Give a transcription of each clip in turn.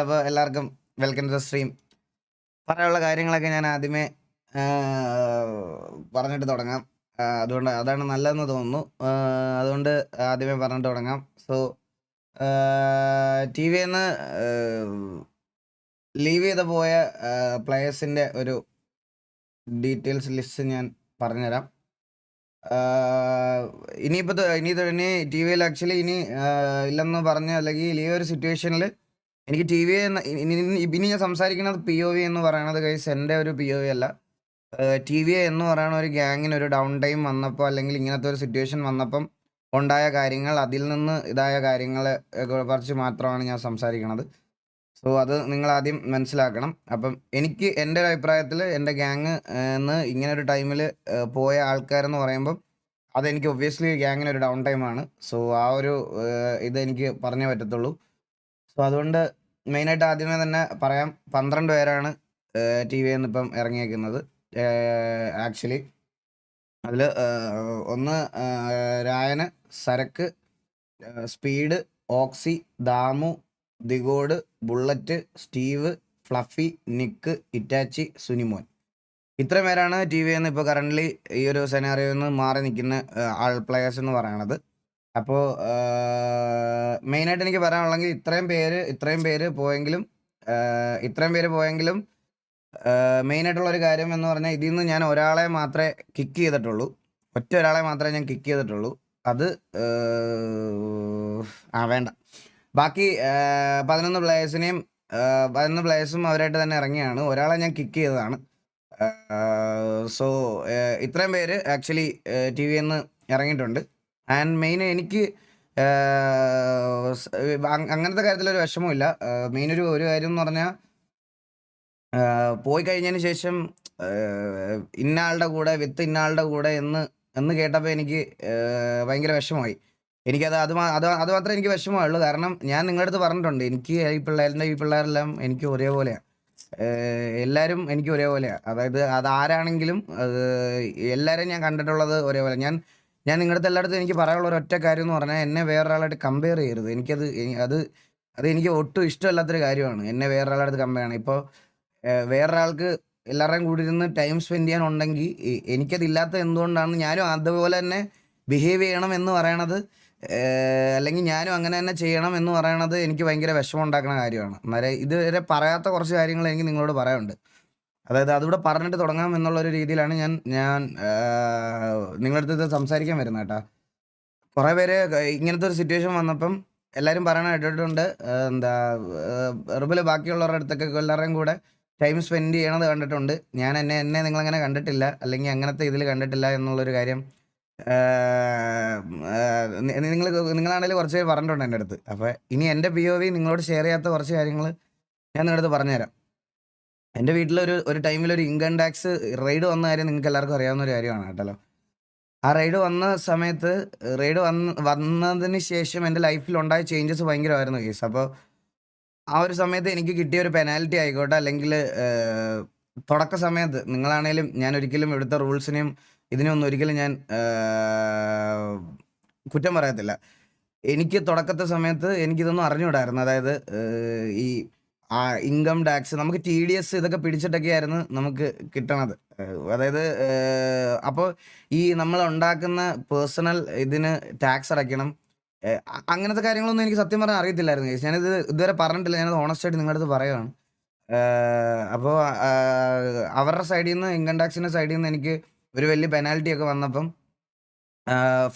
അപ്പോൾ എല്ലാവർക്കും welcome to stream പറയാനുള്ള കാര്യങ്ങളൊക്കെ ഞാൻ ആദ്യമേ പറഞ്ഞിട്ട് തുടങ്ങാം. അതുകൊണ്ട് അതാണ് നല്ലതെന്ന് തോന്നുന്നു. അതുകൊണ്ട് ആദ്യമേ പറഞ്ഞിട്ട് തുടങ്ങാം. സോ ടി വിന്ന് ലീവ് ചെയ്ത് പോയ പ്ലെയേഴ്സിന്റെ ഒരു ഡീറ്റെയിൽസ് ലിസ്റ്റ് ഞാൻ പറഞ്ഞുതരാം. ഇനിയിപ്പോൾ ഇനി ഇനി ടി വിയിൽ ആക്ച്വലി ഇനി ഇല്ലെന്ന് പറഞ്ഞ് അല്ലെങ്കിൽ ഈ ഒരു സിറ്റുവേഷനിൽ എനിക്ക് ടി വി ഇനി ഞാൻ സംസാരിക്കുന്നത് പി ഒ വി എന്ന് പറയുന്നത് കൈസ് എന്റെ ഒരു പി ഒ വി അല്ല. ടി വി എന്ന് പറയുന്ന ഒരു ഗ്യാങ്ങിന് ഒരു ഡൗൺ ടൈം വന്നപ്പോൾ അല്ലെങ്കിൽ ഇങ്ങനത്തെ ഒരു സിറ്റുവേഷൻ വന്നപ്പം ഉണ്ടായ കാര്യങ്ങൾ അതിൽ നിന്ന് ഇതായ കാര്യങ്ങളെ കുറച്ച് മാത്രമാണ് ഞാൻ സംസാരിക്കുന്നത് സോ അത് നിങ്ങൾ ആദ്യം മനസ്സിലാക്കണം. അപ്പം എനിക്ക് എന്റെ ഒരു അഭിപ്രായത്തിൽ എന്റെ ഗ്യാങ് എന്ന് ഇങ്ങനെ ഒരു ടൈമിൽ പോയ ആൾക്കാരെന്ന് പറയുമ്പം അതെനിക്ക് ഒബ്വിയസ്ലി ഗ്യാങ്ങിന് ഒരു ഡൗൺ ടൈമാണ് സോ ആ ഒരു ഇത് എനിക്ക് പറഞ്ഞേ പറ്റത്തുള്ളൂ. സോ അതുകൊണ്ട് മെയിനായിട്ട് ആദ്യമേ തന്നെ പറയാം പന്ത്രണ്ട് പേരാണ് ടി വിയിൽ നിന്ന് ഇപ്പം ഇറങ്ങിയേക്കുന്നത്. ആക്ച്വലി അതിൽ ഒന്ന് രായന് സരക്ക് സ്പീഡ് ഓക്സി Damu ദിഗോഡ് Bullet Steve Fluffy Nick Itachi Sunimon. ഇത്രയും പേരാണ് ടി വിയിൽ നിന്ന് ഇപ്പോൾ കറന്റ്ലി ഈ ഒരു സെനാറിയോയിൽ നിന്ന് മാറി നിൽക്കുന്ന ആൾ പ്ലെയേഴ്സ് എന്ന് പറയണത്. അപ്പോൾ മെയിനായിട്ട് എനിക്ക് പറയാനുള്ളെങ്കിൽ ഇത്രയും പേര് ഇത്രയും പേര് പോയെങ്കിലും ഇത്രയും പേര് പോയെങ്കിലും മെയിനായിട്ടുള്ള ഒരു കാര്യം എന്ന് പറഞ്ഞാൽ ഇതിൽ നിന്ന് ഞാൻ ഒരാളെ മാത്രമേ കിക്ക് ചെയ്തിട്ടുള്ളൂ. ഒറ്റ ഒരാളെ മാത്രമേ ഞാൻ കിക്ക് ചെയ്തിട്ടുള്ളൂ. അത് ആ വേണ്ട. ബാക്കി പതിനൊന്ന് പ്ലേയേഴ്സിനെയും പതിനൊന്ന് പ്ലേയേഴ്സും അവരായിട്ട് തന്നെ ഇറങ്ങിയാണ്. ഒരാളെ ഞാൻ കിക്ക് ചെയ്തതാണ്. സോ ഇത്രയും പേര് ആക്ച്വലി ടി വിയിൽ നിന്ന് ഇറങ്ങിയിട്ടുണ്ട്. ആൻഡ് മെയിൻ എനിക്ക് അങ്ങനത്തെ കാര്യത്തിലൊരു വിഷമമില്ല മെയിൻ ഒരു ഒരു കാര്യം എന്ന് പറഞ്ഞാൽ പോയി കഴിഞ്ഞതിന് ശേഷം ഏഹ്, ഇന്ന ആളുടെ കൂടെ വിത്ത് ഇന്ന ആളുടെ കൂടെ എന്ന് എന്ന് കേട്ടപ്പോൾ എനിക്ക് ഭയങ്കര വിഷമമായി. എനിക്കത് അത് അത് അത് മാത്രമേ എനിക്ക് വിഷമമുള്ളൂ കാരണം ഞാൻ നിങ്ങളുടെ അടുത്ത് പറഞ്ഞിട്ടുണ്ട് എനിക്ക് ഈ പിള്ളേരുടെ ഈ പിള്ളേരെല്ലാം എനിക്ക് ഒരേപോലെയാണ് എല്ലാവരും എനിക്ക് ഒരേപോലെയാണ് അതായത് അത് ആരാണെങ്കിലും എല്ലാവരെയും ഞാൻ കണ്ടിട്ടുള്ളത് ഒരേപോലെ. ഞാൻ ഞാൻ നിങ്ങളുടെ എല്ലായിടത്തും എനിക്ക് പറയാനുള്ള ഒരു ഒറ്റ കാര്യം എന്ന് പറഞ്ഞാൽ എന്നെ വേറൊരാളായിട്ട് കമ്പയർ ചെയ്യരുത്. എനിക്കത് എനി- അത് അത് എനിക്ക് ഒട്ടും ഇഷ്ടമല്ലാത്തൊരു കാര്യമാണ്. എന്നെ വേറൊരാളടുത്ത് കമ്പയർ ചെയ്യണം. ഇപ്പോൾ വേറൊരാൾക്ക് എല്ലാവരുടെയും കൂടി ഇരുന്ന് ടൈം സ്പെൻഡ് ചെയ്യാനുണ്ടെങ്കിൽ എനിക്കതില്ലാത്ത എന്തുകൊണ്ടാണ് ഞാനും അതുപോലെ തന്നെ ബിഹേവ് ചെയ്യണം എന്ന് പറയണത്? അല്ലെങ്കിൽ ഞാനും അങ്ങനെ തന്നെ ചെയ്യണം എന്ന് പറയണത് എനിക്ക് ഭയങ്കര വിഷമം ഉണ്ടാക്കുന്ന കാര്യമാണ്. അന്നേരം ഇതുവരെ പറയാത്ത കുറച്ച് കാര്യങ്ങൾ എനിക്ക് നിങ്ങളോട് പറയാനുണ്ട്. അതായത് അതിവിടെ പറഞ്ഞിട്ട് തുടങ്ങാം എന്നുള്ളൊരു രീതിയിലാണ് ഞാൻ ഞാൻ നിങ്ങളുടെ അടുത്ത് സംസാരിക്കാൻ വരുന്നത് കേട്ടോ. കുറേ പേര് ഇങ്ങനത്തെ ഒരു സിറ്റുവേഷൻ വന്നപ്പം എല്ലാവരും പറയണ കേട്ടിട്ടുണ്ട് എന്താ റിബിൽ ബാക്കിയുള്ളവരുടെ അടുത്തൊക്കെ എല്ലാവരുടെയും കൂടെ ടൈം സ്പെൻഡ് ചെയ്യണത് കണ്ടിട്ടുണ്ട്. ഞാൻ എന്നെ എന്നെ നിങ്ങളങ്ങനെ കണ്ടിട്ടില്ല അല്ലെങ്കിൽ അങ്ങനത്തെ ഇതിൽ കണ്ടിട്ടില്ല എന്നുള്ളൊരു കാര്യം നിങ്ങൾ നിങ്ങളാണെങ്കിലും കുറച്ച് പേര് പറഞ്ഞിട്ടുണ്ട് എന്റെ അടുത്ത്. അപ്പോൾ ഇനി എന്റെ പി ഒ വി നിങ്ങളോട് ഷെയർ ചെയ്യാത്ത കുറച്ച് കാര്യങ്ങൾ ഞാൻ നിങ്ങളുടെ അടുത്ത് പറഞ്ഞുതരാം. എന്റെ വീട്ടിലൊരു ഒരു ടൈമിൽ ഒരു ഇൻകം ടാക്സ് റെയ്ഡ് വന്ന കാര്യം നിങ്ങൾക്ക് എല്ലാവർക്കും അറിയാവുന്ന ഒരു കാര്യമാണ് കേട്ടല്ലോ. ആ റെയ്ഡ് വന്ന സമയത്ത് റെയ്ഡ് വന്ന് വന്നതിന് ശേഷം എന്റെ ലൈഫിൽ ഉണ്ടായ ചേഞ്ചസ് ഭയങ്കരമായിരുന്നു കേസ്. അപ്പോൾ ആ ഒരു സമയത്ത് എനിക്ക് കിട്ടിയ ഒരു പെനാൽറ്റി ആയിക്കോട്ടെ അല്ലെങ്കിൽ തുടക്ക സമയത്ത് നിങ്ങളാണേലും ഞാൻ ഒരിക്കലും ഇവിടുത്തെ റൂൾസിനെയും ഇതിനൊന്നും ഒരിക്കലും ഞാൻ കുറ്റം പറയത്തില്ല. എനിക്ക് തുടക്കത്തെ സമയത്ത് എനിക്കിതൊന്നും അറിഞ്ഞുകൂടായിരുന്നു. അതായത് ഈ ആ ഇൻകം ടാക്സ് നമുക്ക് ടി ഡി എസ് ഇതൊക്കെ പിടിച്ചിട്ടൊക്കെയായിരുന്നു നമുക്ക് കിട്ടണത്. അതായത് അപ്പോൾ ഈ നമ്മൾ ഉണ്ടാക്കുന്ന പേഴ്സണൽ ഇതിന് ടാക്സ് അടയ്ക്കണം. അങ്ങനത്തെ കാര്യങ്ങളൊന്നും എനിക്ക് സത്യം പറഞ്ഞാൽ അറിയത്തില്ലായിരുന്നു guys. ഞാനിത് ഇതുവരെ പറഞ്ഞിട്ടില്ല. ഞാനത് ഓണസ്റ്റായിട്ട് നിങ്ങളുടെ അടുത്ത് പറയുകയാണ്. അപ്പോൾ അവരുടെ സൈഡിൽ നിന്ന് ഇൻകം ടാക്സിന്റെ സൈഡിൽ നിന്ന് എനിക്ക് ഒരു വലിയ പെനാൽറ്റി ഒക്കെ വന്നപ്പം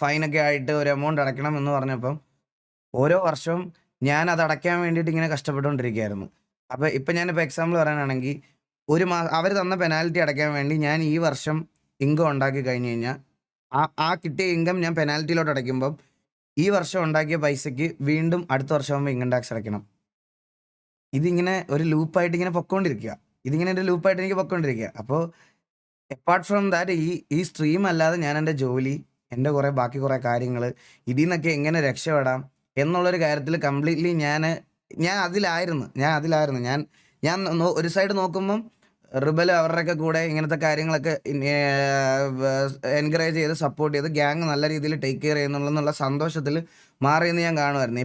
ഫൈനൊക്കെ ആയിട്ട് ഒരു എമൗണ്ട് അടയ്ക്കണം എന്ന് പറഞ്ഞപ്പം ഓരോ വർഷവും ഞാൻ അത് അടയ്ക്കാൻ വേണ്ടിയിട്ട് ഇങ്ങനെ കഷ്ടപ്പെട്ടുകൊണ്ടിരിക്കുകയായിരുന്നു. അപ്പോൾ ഇപ്പം ഞാനിപ്പോൾ എക്സാമ്പിൾ പറയാനാണെങ്കിൽ ഒരു മാ അവർ തന്ന പെനാൽറ്റി അടയ്ക്കാൻ വേണ്ടി ഞാൻ ഈ വർഷം ഇൻകം ഉണ്ടാക്കി കഴിഞ്ഞ് കഴിഞ്ഞാൽ ആ ആ കിട്ടിയ ഇൻകം ഞാൻ പെനാൽറ്റിയിലോട്ട് അടയ്ക്കുമ്പം ഈ വർഷം ഉണ്ടാക്കിയ പൈസയ്ക്ക് വീണ്ടും അടുത്ത വർഷമാകുമ്പോൾ ഇൻകം ടാക്സ് അടയ്ക്കണം. ഇതിങ്ങനെ ഒരു ലൂപ്പായിട്ട് ഇങ്ങനെ പൊക്കോണ്ടിരിക്കുക. ഇതിങ്ങനെ ഒരു ലൂപ്പായിട്ട് എനിക്ക് പൊക്കോണ്ടിരിക്കുക. അപ്പോൾ അപ്പാർട്ട് ഫ്രം ദാറ്റ് ഈ ഈ സ്ട്രീം അല്ലാതെ ഞാൻ എന്റെ ജോലി എന്റെ കുറേ ബാക്കി കുറേ കാര്യങ്ങൾ ഇതിൽ നിന്നൊക്കെ എങ്ങനെ രക്ഷപ്പെടാം എന്നുള്ളൊരു കാര്യത്തിൽ കംപ്ലീറ്റ്ലി ഞാൻ ഞാൻ അതിലായിരുന്നു ഞാൻ അതിലായിരുന്നു ഞാൻ ഞാൻ ഒരു സൈഡ് നോക്കുമ്പം റിബൽ അവരുടെയൊക്കെ കൂടെ ഇങ്ങനത്തെ കാര്യങ്ങളൊക്കെ എൻകറേജ് ചെയ്ത് സപ്പോർട്ട് ചെയ്ത് ഗ്യാങ് നല്ല രീതിയിൽ ടേക്ക് കെയർ ചെയ്യുന്നുള്ള സന്തോഷത്തിൽ മാറിയെന്ന് ഞാൻ കാണുമായിരുന്നു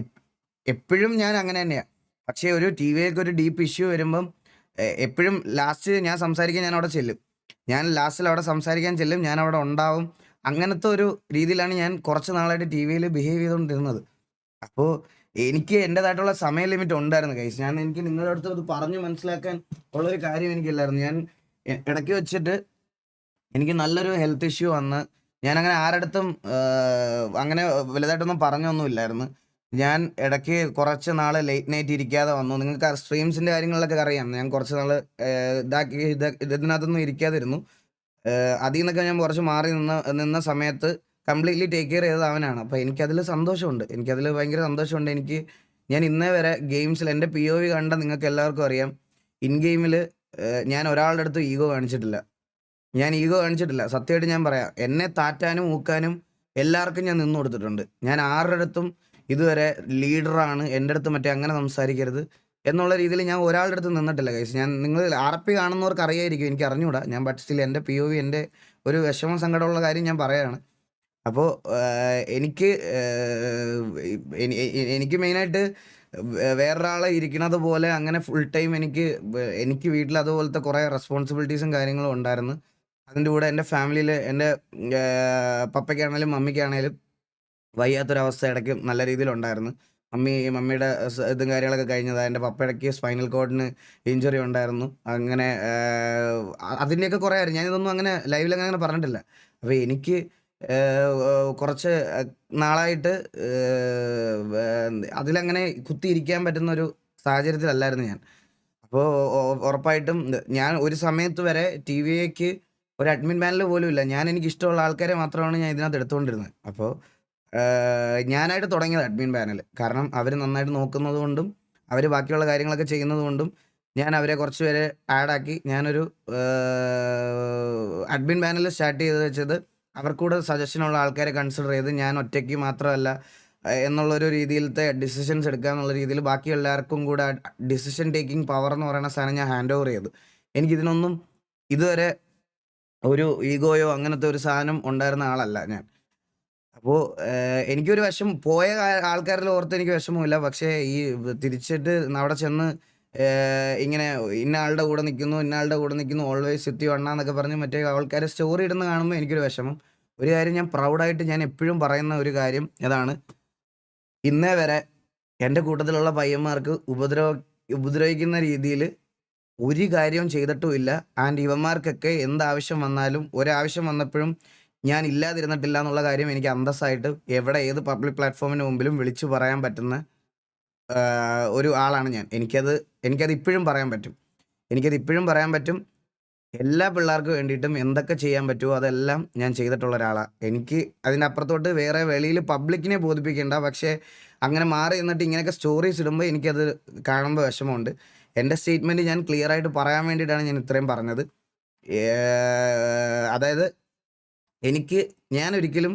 എപ്പോഴും ഞാൻ അങ്ങനെ തന്നെയാണ് പക്ഷേ ഒരു ടി വിയിലേക്ക് ഒരു ഡീപ്പ് ഇഷ്യൂ വരുമ്പം എപ്പോഴും ലാസ്റ്റ് ഞാൻ സംസാരിക്കാൻ ഞാൻ അവിടെ ചെല്ലും. ഞാൻ ലാസ്റ്റിൽ അവിടെ സംസാരിക്കാൻ ചെല്ലും. ഞാൻ അവിടെ ഉണ്ടാവും. അങ്ങനത്തെ ഒരു രീതിയിലാണ് ഞാൻ കുറച്ച് നാളായിട്ട് ടി വിയിൽ ബിഹേവ് ചെയ്തുകൊണ്ടിരുന്നത്. അപ്പോ എനിക്ക് എന്റെതായിട്ടുള്ള സമയ ലിമിറ്റ് ഉണ്ടായിരുന്നു കൈസ് ഞാൻ എനിക്ക് നിങ്ങളുടെ അടുത്ത് അത് പറഞ്ഞു മനസ്സിലാക്കാൻ ഉള്ളൊരു കാര്യം എനിക്കില്ലായിരുന്നു. ഞാൻ ഇടയ്ക്ക് വെച്ചിട്ട് എനിക്ക് നല്ലൊരു ഹെൽത്ത് ഇഷ്യൂ വന്ന് ഞാനങ്ങനെ ആരടുത്തും അങ്ങനെ വലുതായിട്ടൊന്നും പറഞ്ഞൊന്നും ഇല്ലായിരുന്നു. ഞാൻ ഇടയ്ക്ക് കുറച്ച് നാൾ ലേറ്റ് നൈറ്റ് ഇരിക്കാതെ വന്നു. നിങ്ങൾക്ക് സ്ട്രീംസിന്റെ കാര്യങ്ങളിലൊക്കെ അറിയാം. ഞാൻ കുറച്ച് നാൾ ഇതാക്കി ഇതിനകത്തൊന്നും ഇരിക്കാതിരുന്നു. അതിൽ നിന്നൊക്കെ ഞാൻ കുറച്ച് മാറി നിന്ന നിന്ന സമയത്ത് കംപ്ലീറ്റ്ലി ടേക്ക് കെയർ ചെയ്തത് അവനാണ്. അപ്പോൾ എനിക്കതിൽ സന്തോഷമുണ്ട്. എനിക്കതിൽ ഭയങ്കര സന്തോഷമുണ്ട്. എനിക്ക് ഞാൻ ഇന്നേ വരെ ഗെയിംസിൽ എന്റെ പി ഒ വി കണ്ട നിങ്ങൾക്ക് എല്ലാവർക്കും അറിയാം. ഇൻ ഗെയിമിൽ ഞാൻ ഒരാളുടെ അടുത്ത് ഈഗോ കാണിച്ചിട്ടില്ല. ഞാൻ ഈഗോ കാണിച്ചിട്ടില്ല. സത്യമായിട്ട് ഞാൻ പറയാം. എന്നെ താറ്റാനും ഊക്കാനും എല്ലാവർക്കും ഞാൻ നിന്ന് കൊടുത്തിട്ടുണ്ട്. ഞാൻ ആരുടെ അടുത്തും ഇതുവരെ ലീഡറാണ്. എന്റെ അടുത്ത് മറ്റേ അങ്ങനെ സംസാരിക്കരുത് എന്നുള്ള രീതിയിൽ ഞാൻ ഒരാളുടെ അടുത്ത് നിന്നിട്ടില്ല കൈസ് ഞാൻ നിങ്ങൾ ആർപി കാണുന്നവർക്ക് അറിയായിരിക്കും. എനിക്ക് അറിഞ്ഞുകൂടാ ഞാൻ ബട്ട് സ്റ്റിൽ എന്റെ വി എന്റെ ഒരു വിഷമ സങ്കടമുള്ള കാര്യം ഞാൻ പറയാണ്. അപ്പോൾ എനിക്ക് എനിക്ക് മെയിനായിട്ട് വേറൊരാളെ ഇരിക്കണത് പോലെ അങ്ങനെ ഫുൾ ടൈം എനിക്ക് എനിക്ക് വീട്ടിൽ അതുപോലത്തെ കുറേ റെസ്പോൺസിബിലിറ്റീസും കാര്യങ്ങളും ഉണ്ടായിരുന്നു. അതിന്റെ കൂടെ എന്റെ ഫാമിലിയിൽ എന്റെ പപ്പയ്ക്കാണേലും മമ്മിക്കാണേലും വയ്യാത്തൊരവസ്ഥ ഇടയ്ക്ക് നല്ല രീതിയിലുണ്ടായിരുന്നു. മമ്മി മമ്മിയുടെ ഇതും കാര്യങ്ങളൊക്കെ കഴിഞ്ഞതാണ് എന്റെ പപ്പയിടയ്ക്ക് സ്പൈനൽ കോഡിന് ഇഞ്ചുറി ഉണ്ടായിരുന്നു. അങ്ങനെ അതിന്റെയൊക്കെ കുറേ ആയിരുന്നു ഞാനിതൊന്നും അങ്ങനെ ലൈവിലങ്ങനെ പറഞ്ഞിട്ടില്ല. അപ്പോൾ എനിക്ക് കുറച്ച് നാളായിട്ട് അതിലങ്ങനെ കുത്തിയിരിക്കാൻ പറ്റുന്ന ഒരു സാഹചര്യത്തിലല്ലായിരുന്നു ഞാൻ. അപ്പോൾ ഉറപ്പായിട്ടും ഞാൻ ഒരു സമയത്ത് വരെ ടി ടിവിയേക്ക് ഒരു അഡ്മിൻ പാനൽ പോലും ഇല്ല. ഞാൻ എനിക്ക് ഇഷ്ടമുള്ള ആൾക്കാരെ മാത്രമാണ് ഞാൻ ഇതിനകത്ത് എടുത്തുകൊണ്ടിരുന്നത്. അപ്പോൾ ഞാനായിട്ട് തുടങ്ങിയത് അഡ്മിൻ പാനൽ. കാരണം അവർ നന്നായിട്ട് നോക്കുന്നത് കൊണ്ടും അവർ ബാക്കിയുള്ള കാര്യങ്ങളൊക്കെ ചെയ്യുന്നത് കൊണ്ടും ഞാൻ അവരെ കുറച്ച് പേരെ ആഡാക്കി ഞാനൊരു അഡ്മിൻ പാനൽ സ്റ്റാർട്ട് ചെയ്ത് വെച്ചത് അവർക്കൂടെ സജഷനുള്ള ആൾക്കാരെ കൺസിഡർ ചെയ്ത് ഞാൻ ഒറ്റയ്ക്ക് മാത്രമല്ല എന്നുള്ളൊരു രീതിയിലത്തെ ഡിസിഷൻസ് എടുക്കുക എന്നുള്ള രീതിയിൽ ബാക്കി എല്ലാവർക്കും കൂടെ ഡിസിഷൻ ടേക്കിംഗ് പവർ എന്ന് പറയുന്ന സാധനം ഞാൻ ഹാൻഡ് ഓവർ ചെയ്തു. എനിക്കിതിനൊന്നും ഇതുവരെ ഒരു ഈഗോയോ അങ്ങനത്തെ ഒരു സാധനം ഉണ്ടായിരുന്ന ആളല്ല ഞാൻ. അപ്പോൾ എനിക്കൊരു വിഷം പോയ ആൾക്കാരിൽ ഓർത്ത് എനിക്ക് വിഷമമില്ല. പക്ഷേ ഈ തിരിച്ചിട്ട് അവിടെ ചെന്ന് ഇങ്ങനെ ഇന്ന ആളുടെ കൂടെ നിൽക്കുന്നു, ഇന്ന ആളുടെ കൂടെ നിൽക്കുന്നു, ഓൾവേസ് ചുറ്റി വണ്ണ എന്നൊക്കെ പറഞ്ഞ് മറ്റേ ആൾക്കാരെ സ്റ്റോറി ഇടുന്ന കാണുമ്പോൾ എനിക്കൊരു വിഷമം. ഒരു കാര്യം ഞാൻ പ്രൗഡായിട്ട് ഞാൻ എപ്പോഴും പറയുന്ന ഒരു കാര്യം ഇതാണ്. ഇന്നേ വരെ എന്റെ കൂട്ടത്തിലുള്ള പയ്യന്മാർക്ക് ഉപദ്രവ ഉപദ്രവിക്കുന്ന രീതിയിൽ ഒരു കാര്യവും ചെയ്തിട്ടുമില്ല. ആൻഡ് ഇവന്മാർക്കൊക്കെ എന്താവശ്യം വന്നാലും ഒരാവശ്യം വന്നപ്പോഴും ഞാൻ ഇല്ലാതിരുന്നിട്ടില്ല എന്നുള്ള കാര്യം എനിക്ക് അന്തസ്സായിട്ട് എവിടെ ഏത് പബ്ലിക് പ്ലാറ്റ്ഫോമിന് മുമ്പിലും വിളിച്ചു പറയാൻ പറ്റുന്ന ഒരു ആളാണ് ഞാൻ. എനിക്കത് എനിക്കത് ഇപ്പോഴും പറയാൻ പറ്റും. എനിക്കത് ഇപ്പോഴും പറയാൻ പറ്റും. എല്ലാ പിള്ളേർക്കും വേണ്ടിയിട്ടും എന്തൊക്കെ ചെയ്യാൻ പറ്റുമോ അതെല്ലാം ഞാൻ ചെയ്തിട്ടുള്ള ഒരാളാണ് എനിക്ക് അതിനപ്പുറത്തോട്ട് വേറെ വെളിയിൽ പബ്ലിക്കിനെ ബോധിപ്പിക്കേണ്ട. പക്ഷേ അങ്ങനെ മാറി നിന്നിട്ട് ഇങ്ങനെയൊക്കെ സ്റ്റോറീസ് ഇടുമ്പോൾ എനിക്കത് കാണുമ്പോൾ വിഷമമുണ്ട്. എന്റെ സ്റ്റേറ്റ്മെന്റ് ഞാൻ ക്ലിയർ ആയിട്ട് പറയാൻ വേണ്ടിയിട്ടാണ് ഞാൻ ഇത്രയും പറഞ്ഞത്. അതായത് എനിക്ക് ഞാൻ ഒരിക്കലും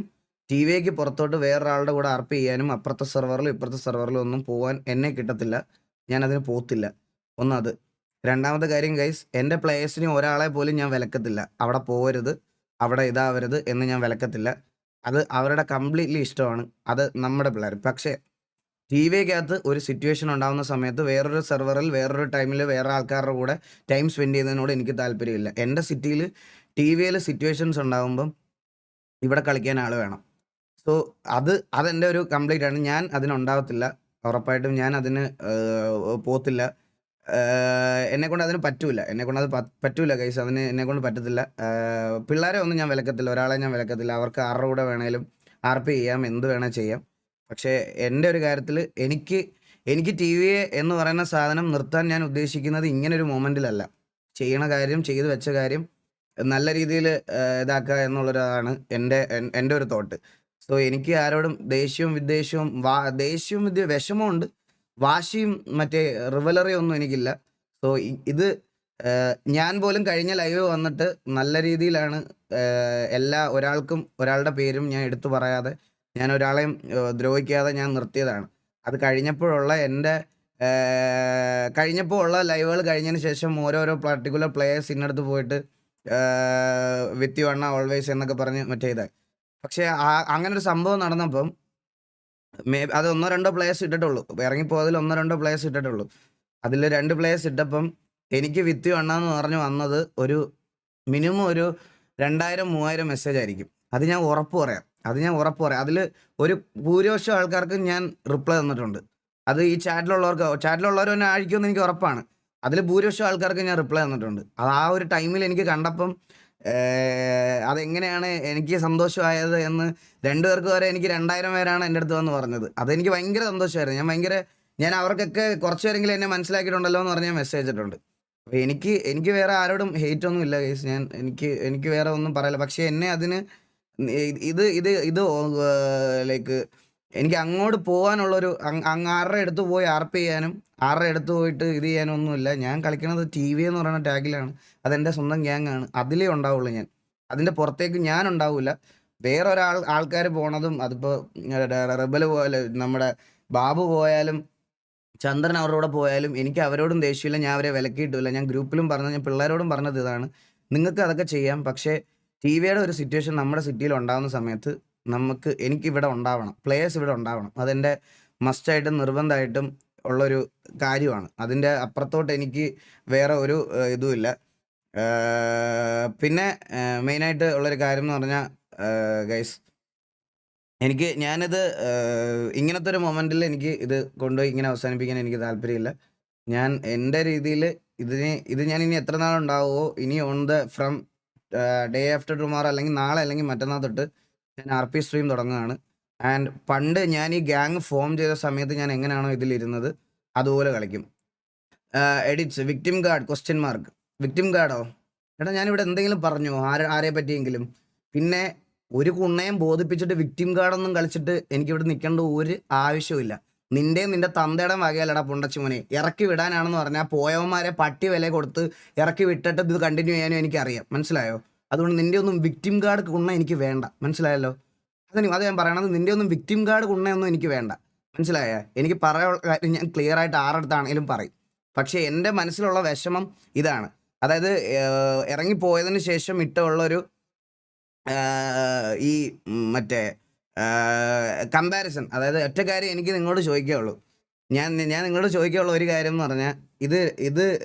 ടിവിയേക്ക് പുറത്തോട്ട് വേറൊരാളുടെ കൂടെ ആർപി ചെയ്യാനും അപ്പുറത്തെ സെർവറിലും ഇപ്പുറത്തെ സെർവറിലും ഒന്നും പോകാൻ എന്നെ കിട്ടത്തില്ല. ഞാനതിന് പോത്തില്ല. ഒന്നത്. രണ്ടാമത്തെ കാര്യം ഗൈസ് എന്റെ പ്ലേയേഴ്സിനെ ഒരാളെ പോലും ഞാൻ വിലക്കത്തില്ല. അവിടെ പോകരുത് അവിടെ ഇതാവരുത് എന്ന് ഞാൻ വിലക്കത്തില്ല. അത് അവരുടെ കംപ്ലീറ്റ്ലി ഇഷ്ടമാണ്. അത് നമ്മുടെ പിള്ളേർ. പക്ഷേ ടി വിക്കകത്ത് ഒരു സിറ്റുവേഷൻ ഉണ്ടാകുന്ന സമയത്ത് വേറൊരു സെർവറിൽ വേറൊരു ടൈമിൽ വേറെ ആൾക്കാരുടെ കൂടെ ടൈം സ്പെൻഡ് ചെയ്യുന്നതിനോട് എനിക്ക് താല്പര്യമില്ല. എന്റെ സിറ്റിയിൽ ടി വിയിൽ സിറ്റുവേഷൻസ് ഉണ്ടാകുമ്പം ഇവിടെ കളിക്കാൻ ആൾ വേണം. സോ അത് അതെന്റെ ഒരു കംപ്ലീറ്റ് ആണ്. ഞാൻ അതിനുണ്ടാവത്തില്ല. ഉറപ്പായിട്ടും ഞാൻ അതിന് പോത്തില്ല. എന്നെ കൊണ്ട് അതിന് പറ്റൂല. എന്നെ കൊണ്ട് അത് പറ്റൂല കൈസ് അതിന് എന്നെ കൊണ്ട് പറ്റത്തില്ല. പിള്ളേരെ ഒന്നും ഞാൻ വിലക്കത്തില്ല. ഒരാളെ ഞാൻ വിലക്കത്തില്ല. അവർക്ക് ആരുടെ കൂടെ വേണേലും ആർ പി ചെയ്യാം. എന്ത് വേണേൽ ചെയ്യാം. പക്ഷേ എന്റെ ഒരു കാര്യത്തിൽ എനിക്ക് എനിക്ക് ടി വി എന്ന് പറയുന്ന സാധനം നിർത്താൻ ഞാൻ ഉദ്ദേശിക്കുന്നത് ഇങ്ങനെ ഇങ്ങനൊരു മൊമെന്റിലല്ല ചെയ്യണ കാര്യം ചെയ്തു വെച്ച കാര്യം നല്ല രീതിയിൽ ഇതാക്കുക എന്നുള്ളൊരാണ് എന്റെ എന്റെ ഒരു തോട്ട്. സോ എനിക്ക് ആരോടും ദേഷ്യവും വിദ്വേഷവും വാ ദേഷ്യവും വിദ്യ വിഷമമുണ്ട്. വാശിയും മറ്റേ റിവലറി ഒന്നും എനിക്കില്ല. സോ ഇത് ഞാൻ പോലും കഴിഞ്ഞ ലൈവ് വന്നിട്ട് നല്ല രീതിയിലാണ് എല്ലാ ഒരാൾക്കും ഒരാളുടെ പേരും ഞാൻ എടുത്തു പറയാതെ ഞാൻ ഒരാളെയും ദ്രോഹിക്കാതെ ഞാൻ നിർത്തിയതാണ്. അത് കഴിഞ്ഞപ്പോഴുള്ള എന്റെ കഴിഞ്ഞപ്പോൾ ഉള്ള ലൈവുകൾ കഴിഞ്ഞതിന് ശേഷം ഓരോരോ പർട്ടിക്കുലർ പ്ലേയേഴ്സ് ഇന്നടുത്ത് പോയിട്ട് വിത്ത് യു അണ്ണ ഓൾവേസ് എന്നൊക്കെ പറഞ്ഞ് മറ്റേ ഇതായി. പക്ഷേ അങ്ങനെ ഒരു സംഭവം നടന്നപ്പം മേ അത് ഒന്നോ രണ്ടോ പ്ലേയേഴ്സ് ഇട്ടിട്ടുള്ളൂ. ഇറങ്ങിപ്പോയതിൽ ഒന്നോ രണ്ടോ പ്ലേയേഴ്സ് ഇട്ടിട്ടുള്ളൂ. അതിൽ രണ്ട് പ്ലേയേഴ്സ് ഇട്ടപ്പം എനിക്ക് വിത്ത് വേണമെന്ന് പറഞ്ഞ് വന്നത് ഒരു മിനിമം ഒരു രണ്ടായിരം മൂവായിരം മെസ്സേജ് ആയിരിക്കും. അത് ഞാൻ ഉറപ്പ് പറയാം. അത് ഞാൻ ഉറപ്പ് പറയാം. അതിൽ ഒരു ഭൂരിപക്ഷം ആൾക്കാർക്ക് ഞാൻ റിപ്ലൈ തന്നിട്ടുണ്ട്. അത് ഈ ചാറ്റിലുള്ളവർക്ക് ചാറ്റിലുള്ളവർ തന്നെ ആയിരിക്കുമെന്ന് എനിക്ക് ഉറപ്പാണ്. അതിൽ ഭൂരിപക്ഷം ആൾക്കാർക്ക് ഞാൻ റിപ്ലൈ തന്നിട്ടുണ്ട്. അത് ആ ഒരു ടൈമിൽ എനിക്ക് കണ്ടപ്പം അതെങ്ങനെയാണ് എനിക്ക് സന്തോഷമായത് എന്ന് രണ്ടുപേർക്ക് വരെ എനിക്ക് രണ്ടായിരം പേരാണ് എന്റെ അടുത്ത് വന്ന് പറഞ്ഞത്. അതെനിക്ക് ഭയങ്കര സന്തോഷമായിരുന്നു. ഞാൻ ഭയങ്കര ഞാൻ അവർക്കൊക്കെ കുറച്ച് പേരെങ്കിലും എന്നെ മനസ്സിലാക്കിയിട്ടുണ്ടല്ലോ എന്ന് പറഞ്ഞ് ഞാൻ മെസ്സേജ് ഇട്ടിട്ടുണ്ട്. അപ്പോൾ എനിക്ക് എനിക്ക് വേറെ ആരോടും ഹെയ്റ്റ് ഒന്നും ഇല്ല കേസ് ഞാൻ എനിക്ക് എനിക്ക് വേറെ ഒന്നും പറയില്ല. പക്ഷേ എന്നെ അതിന് ഇത് ഇത് ഇത് ലൈക്ക് എനിക്ക് അങ്ങോട്ട് പോകാനുള്ളൊരു അങ് അങ്ങ് ആരുടെ അടുത്ത് പോയി ആർപ്പ് ചെയ്യാനും ആരുടെ അടുത്ത് പോയിട്ട് ഇത് ചെയ്യാനും ഒന്നുമില്ല. ഞാൻ കളിക്കുന്നത് ടി വി എന്ന് പറയുന്ന ടാഗിലാണ്. അതെന്റെ സ്വന്തം ഗ്യാങ് ആണ്. അതിലേ ഉണ്ടാവുള്ളൂ ഞാൻ. അതിന്റെ പുറത്തേക്ക് ഞാൻ ഉണ്ടാവില്ല വേറെ ഒരാൾ ആൾക്കാർ പോണതും അതിപ്പോൾ റബൽ പോലെ നമ്മുടെ ബാബു പോയാലും ചന്ദ്രൻ അവരുടെ പോയാലും എനിക്ക് അവരോടും ദേഷ്യമില്ല. ഞാൻ അവരെ വിലക്കിയിട്ടില്ല. ഞാൻ ഗ്രൂപ്പിലും പറഞ്ഞത് ഞാൻ പിള്ളേരോടും പറഞ്ഞത് ഇതാണ്. നിങ്ങൾക്ക് അതൊക്കെ ചെയ്യാം. പക്ഷേ ടി വിയുടെ ഒരു സിറ്റുവേഷൻ നമ്മുടെ സിറ്റിയിൽ ഉണ്ടാകുന്ന സമയത്ത് നമുക്ക് എനിക്ക് ഇവിടെ ഉണ്ടാവണം പ്ലേയേഴ്സ് ഇവിടെ ഉണ്ടാവണം. അതെന്റെ മസ്റ്റായിട്ടും നിർബന്ധമായിട്ടും ഉള്ളൊരു കാര്യമാണ്. അതിന്റെ അപ്പുറത്തോട്ട് എനിക്ക് വേറെ ഒരു ഇതുമില്ല. പിന്നെ മെയിനായിട്ട് ഉള്ളൊരു കാര്യം എന്ന് പറഞ്ഞാൽ ഗൈസ് എനിക്ക് ഞാനിത് ഇങ്ങനത്തെ ഒരു മൊമെന്റിൽ എനിക്ക് ഇത് കൊണ്ടുപോയി ഇങ്ങനെ അവസാനിപ്പിക്കാൻ എനിക്ക് താല്പര്യമില്ല. ഞാൻ എന്റെ രീതിയിൽ ഇതിന് ഇത് ഞാൻ ഇനി എത്ര നാളുണ്ടാവുമോ ഇനി on the from day after tomorrow അല്ലെങ്കിൽ നാളെ അല്ലെങ്കിൽ മറ്റന്നാൾ തൊട്ട് ഞാൻ ആർ പി സ്ട്രീം തുടങ്ങുകയാണ്. ആൻഡ് പണ്ട് ഞാൻ ഈ ഗ്യാങ് ഫോം ചെയ്ത സമയത്ത് ഞാൻ എങ്ങനെയാണോ ഇതിലിരുന്നത് അതുപോലെ കളിക്കും. Edits victim guard question mark victim ഗാർഡോ എടാ ഞാനിവിടെ എന്തെങ്കിലും പറഞ്ഞു? ആരെ ആരെ പറ്റിയെങ്കിലും? പിന്നെ ഒരു കുണ്ണയും ബോധിപ്പിച്ചിട്ട് വിക്ടിം ഗാർഡൊന്നും കളിച്ചിട്ട് എനിക്കിവിടെ നിൽക്കേണ്ട ഒരു ആവശ്യമില്ല നിന്റെ നിന്റെ തന്തയുടെ വകയല്ലടാ പൊണ്ടച്ചുമോനെ. ഇറക്കി വിടാനാണെന്ന് പറഞ്ഞാൽ പോയവന്മാരെ പട്ടി വില കൊടുത്ത് ഇറക്കി വിട്ടിട്ട് ഇത് കണ്ടിന്യൂ ചെയ്യാനും എനിക്കറിയാം. മനസ്സിലായോ? അതുകൊണ്ട് നിന്റെ ഒന്നും വിക്ടിം കാർഡ് ഗുണ എനിക്ക് വേണ്ട. മനസ്സിലായല്ലോ? അതിന് അത് ഞാൻ പറയണത് നിന്റെ ഒന്നും വിക്ടിം കാർഡ് ഗുണയൊന്നും എനിക്ക് വേണ്ട. മനസ്സിലായ? എനിക്ക് പറയാനുള്ള കാര്യം ഞാൻ ക്ലിയർ ആയിട്ട് ആറടുത്താണെങ്കിലും പറയും. പക്ഷേ എന്റെ മനസ്സിലുള്ള വിഷമം ഇതാണ്. അതായത് ഇറങ്ങിപ്പോയതിന് ശേഷം ഇട്ടുള്ള ഒരു ഈ മറ്റേ കമ്പാരിസൺ അതായത് ഒറ്റ കാര്യം എനിക്ക് നിങ്ങളോട് ചോദിക്കുകയുള്ളൂ. ഞാൻ ഞാൻ നിങ്ങളോട് ചോദിക്കാനുള്ള ഒരു കാര്യം എന്ന് പറഞ്ഞാൽ ഇത് ഇത്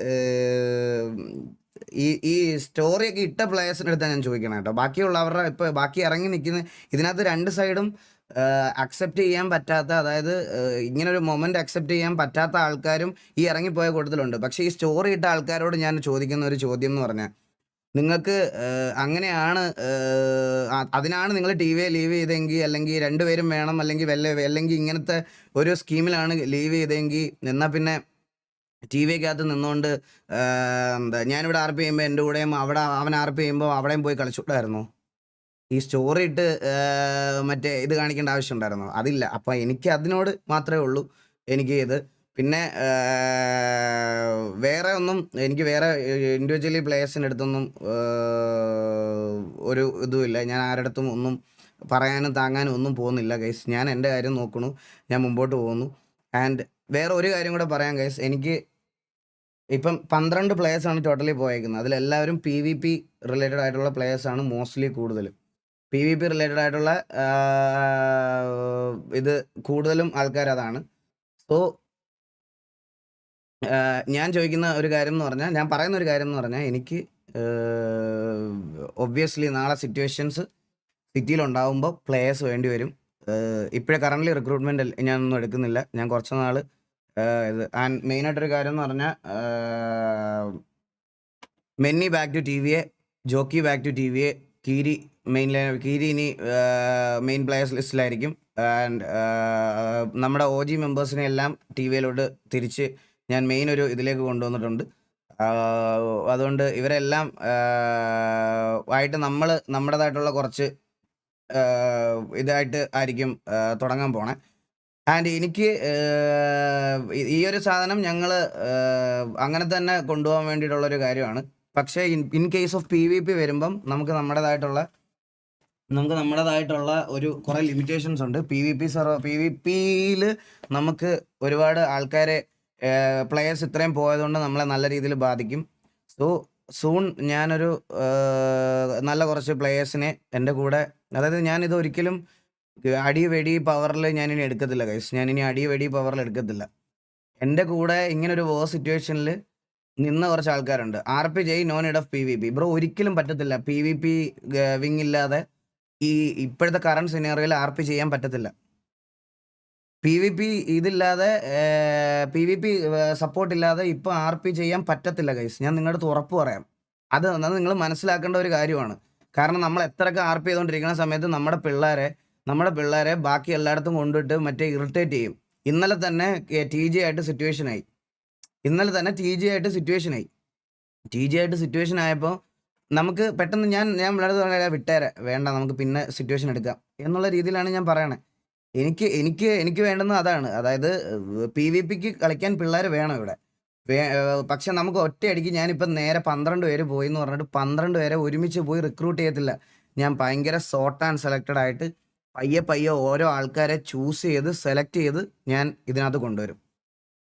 ഈ ഈ സ്റ്റോറിയൊക്കെ ഇട്ട പ്ലേയേഴ്സിന്റെ അടുത്താണ് ഞാൻ ചോദിക്കണം കേട്ടോ. ബാക്കിയുള്ളവരുടെ ഇപ്പോൾ ബാക്കി ഇറങ്ങി നിൽക്കുന്ന ഇതിനകത്ത് രണ്ട് സൈഡും അക്സെപ്റ്റ് ചെയ്യാൻ പറ്റാത്ത അതായത് ഇങ്ങനെ ഇങ്ങനൊരു മൊമെന്റ് അക്സെപ്റ്റ് ചെയ്യാൻ പറ്റാത്ത ആൾക്കാരും ഈ ഇറങ്ങിപ്പോയ കൂട്ടത്തിലുണ്ട്. പക്ഷേ ഈ സ്റ്റോറി ഇട്ട ആൾക്കാരോട് ഞാൻ ചോദിക്കുന്ന ഒരു ചോദ്യം എന്ന് പറഞ്ഞാൽ നിങ്ങൾക്ക് അങ്ങനെയാണ് അതിനാണ് നിങ്ങൾ ടി വിയെ ലീവ് ചെയ്തെങ്കിൽ അല്ലെങ്കിൽ രണ്ടുപേരും വേണം അല്ലെങ്കിൽ വല്ല അല്ലെങ്കിൽ ഇങ്ങനത്തെ ഒരു സ്കീമിലാണ് ലീവ് ചെയ്തെങ്കിൽ എന്നാൽ പിന്നെ ടി വിക്കകത്ത് നിന്നുകൊണ്ട് എന്താ ഞാനിവിടെ ആർ പി ചെയ്യുമ്പോൾ എന്റെ കൂടെയും അവിടെ അവൻ ആർ പി ചെയ്യുമ്പോൾ അവിടെയും പോയി കളിച്ചുകൂടായിരുന്നോ ഈ സ്റ്റോറി ഇട്ട് മറ്റേ ഇത് കാണിക്കേണ്ട ആവശ്യം ഉണ്ടായിരുന്നോ അതില്ല. അപ്പം എനിക്ക് അതിനോട് മാത്രമേ ഉള്ളൂ. എനിക്ക് ഇത്. പിന്നെ വേറെ ഒന്നും എനിക്ക് വേറെ ഇൻഡിവിജ്വലി പ്ലേയേഴ്സിന്റെ ഒരു ഇതുമില്ല. ഞാൻ ആരടുത്തും ഒന്നും പറയാനും താങ്ങാനും ഒന്നും പോകുന്നില്ല ഗൈസ് ഞാൻ എന്റെ കാര്യം നോക്കണു. ഞാൻ മുമ്പോട്ട് പോകുന്നു. ആൻഡ് വേറെ ഒരു കാര്യം കൂടെ പറയാം ഗൈസ് എനിക്ക് ഇപ്പം പന്ത്രണ്ട് ആണ് ടോട്ടലി പോയേക്കുന്നത്. അതിലെല്ലാവരും പി വി പി റിലേറ്റഡ് ആയിട്ടുള്ള പ്ലേയേഴ്സാണ് മോസ്റ്റ്ലി കൂടുതലും. പി വി പി റിലേറ്റഡ് ആയിട്ടുള്ള ഇത് കൂടുതലും ആൾക്കാർ അതാണ്. സോ ഞാൻ ചോദിക്കുന്ന ഒരു കാര്യം എന്ന് പറഞ്ഞാൽ ഞാൻ പറയുന്ന ഒരു കാര്യം എന്ന് പറഞ്ഞാൽ എനിക്ക് ഒബ്വിയസ്ലി നാളെ സിറ്റുവേഷൻസ് സിറ്റിയിൽ ഉണ്ടാകുമ്പോൾ പ്ലേയേഴ്സ് വേണ്ടി വരും. ഇപ്പോഴേ കറന്റ് റിക്രൂട്ട്മെന്റ് ഞാനൊന്നും എടുക്കുന്നില്ല. ഞാൻ കുറച്ച് നാൾ ഇത് ആൻഡ് മെയിനായിട്ടൊരു കാര്യം എന്ന് പറഞ്ഞാൽ മെന്നി ബാക്ക് ടു ടി വിയെ ജോക്കി ബാക്ക് ടു ടി വിയെ കീരി മെയിൻ കീരി ഇനി മെയിൻ പ്ലേയേഴ്സ് ലിസ്റ്റിലായിരിക്കും. ആൻഡ് നമ്മുടെ ഒ ജി മെമ്പേഴ്സിനെ എല്ലാം ടി വിയിലോട്ട് തിരിച്ച് ഞാൻ മെയിൻ ഒരു ഇതിലേക്ക് കൊണ്ടുവന്നിട്ടുണ്ട്. അതുകൊണ്ട് ഇവരെല്ലാം ആയിട്ട് നമ്മൾ നമ്മുടേതായിട്ടുള്ള കുറച്ച് ഇതായിട്ട് ആയിരിക്കും തുടങ്ങാൻ പോണേ. ആൻഡ് എനിക്ക് ഈ- ഒരു സാധനം ഞങ്ങൾ അങ്ങനെ തന്നെ കൊണ്ടുപോകാൻ വേണ്ടിയിട്ടുള്ള ഒരു കാര്യമാണ്. പക്ഷേ in case of P V P വരുമ്പം നമുക്ക് നമ്മുടേതായിട്ടുള്ള നമുക്ക് നമ്മുടേതായിട്ടുള്ള ഒരു കുറേ ലിമിറ്റേഷൻസ് ഉണ്ട്. P V P server P V പിയിൽ നമുക്ക് ഒരുപാട് ആൾക്കാരെ പ്ലെയേഴ്സ് ഇത്രയും പോയതുകൊണ്ട് നമ്മളെ നല്ല രീതിയിൽ ബാധിക്കും. സോ സൂൺ ഞാനൊരു നല്ല കുറച്ച് പ്ലെയേഴ്സിനെ എന്റെ കൂടെ അതായത് ഞാനിത് ഒരിക്കലും അടി വെടി പവറിൽ ഞാനിനി എടുക്കത്തില്ല കൈസ് ഞാനിനി അടി വെടി പവറിൽ എടുക്കത്തില്ല. എന്റെ കൂടെ ഇങ്ങനെ ഒരു വോ സിറ്റുവേഷനിൽ നിന്ന കുറച്ച് ആൾക്കാരുണ്ട്. ആർ പി ജയ് നോൺ id of P V P bro ഒരിക്കലും പറ്റത്തില്ല. പി വി പി വിങ് ഇല്ലാതെ ഈ ഇപ്പോഴത്തെ കറണ്ട് സിനാറിയോയിൽ ആർ പി ചെയ്യാൻ പറ്റത്തില്ല. പി വി പി ഇതില്ലാതെ പി വി പി സപ്പോർട്ട് ഇല്ലാതെ ഇപ്പോൾ ആർ പി ചെയ്യാൻ പറ്റത്തില്ല കൈസ് ഞാൻ നിങ്ങളുടെ അടുത്ത് ഉറപ്പ് പറയാം. അത് നിങ്ങൾ മനസ്സിലാക്കേണ്ട ഒരു കാര്യമാണ്. കാരണം നമ്മൾ എത്രയൊക്കെ ആർ പി ചെയ്തുകൊണ്ടിരിക്കുന്ന സമയത്ത് നമ്മുടെ പിള്ളേരെ നമ്മുടെ പിള്ളേരെ ബാക്കി എല്ലായിടത്തും കൊണ്ടിട്ട് മറ്റേ ഇറിറ്റേറ്റ് ചെയ്യും. ഇന്നലെ തന്നെ ടി ജി ആയിട്ട് സിറ്റുവേഷൻ ആയി. ഇന്നലെ തന്നെ ടി ജി ആയിട്ട് സിറ്റുവേഷൻ ആയി. ടി ജി ആയിട്ട് സിറ്റുവേഷൻ ആയപ്പോൾ നമുക്ക് പെട്ടെന്ന് ഞാൻ ഞാൻ പിള്ളേർ പറഞ്ഞാൽ വിട്ടേരെ വേണ്ട നമുക്ക് പിന്നെ സിറ്റുവേഷൻ എടുക്കാം. എന്നുള്ള രീതിയിലാണ് ഞാൻ പറയണേ. എനിക്ക് എനിക്ക് എനിക്ക് വേണ്ടുന്ന അതാണ്. അതായത് പി വി പിക്ക് കളിക്കാൻ പിള്ളേർ വേണം ഇവിടെ. പക്ഷെ നമുക്ക് ഒറ്റയടിക്ക് ഞാനിപ്പം നേരെ പന്ത്രണ്ട് പേര് പോയി എന്ന് പറഞ്ഞിട്ട് പന്ത്രണ്ട് പേരെ ഒരുമിച്ച് പോയി റിക്രൂട്ട് ചെയ്യത്തില്ല. ഞാൻ ഭയങ്കര സോട്ട് ആൻഡ് സെലക്റ്റഡ് ആയിട്ട് പയ്യെ പയ്യെ ഓരോ ആൾക്കാരെ ചൂസ് ചെയ്ത് സെലക്ട് ചെയ്ത് ഞാൻ ഇതിനകത്ത് കൊണ്ടുവരും.